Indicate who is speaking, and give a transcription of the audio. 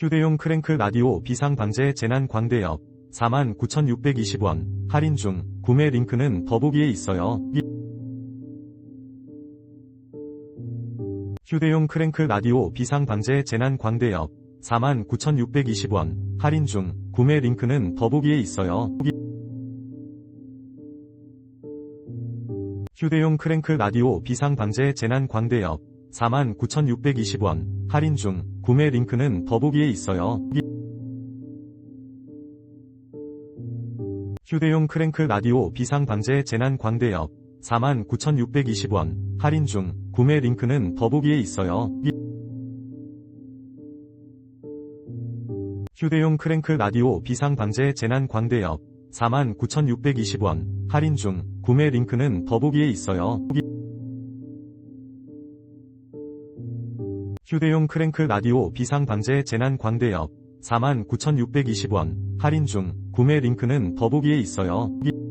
Speaker 1: 휴대용 크랭크 라디오 비상방제 재난 광대역 49,620원 할인 중 구매 링크는 더보기에 있어요. 이- 휴대용 크랭크 라디오 비상방제 재난 광대역 49,620원 할인 중 구매 링크는 더보기에 있어요. 이- 휴대용 크랭크 라디오 비상방제 재난 광대역 49,620원. 할인 중. 구매 링크는 더보기에 있어요. 이- 휴대용 크랭크 라디오 비상방제 재난 광대역. 49,620원. 할인 중. 구매 링크는 더보기에 있어요. 이- 휴대용 크랭크 라디오 비상방제 재난 광대역. 49,620원. 할인 중. 구매 링크는 더보기에 있어요. 휴대용 크랭크 라디오 비상방제 재난 광대역 49,620원 할인 중 구매 링크는 더보기에 있어요. 이-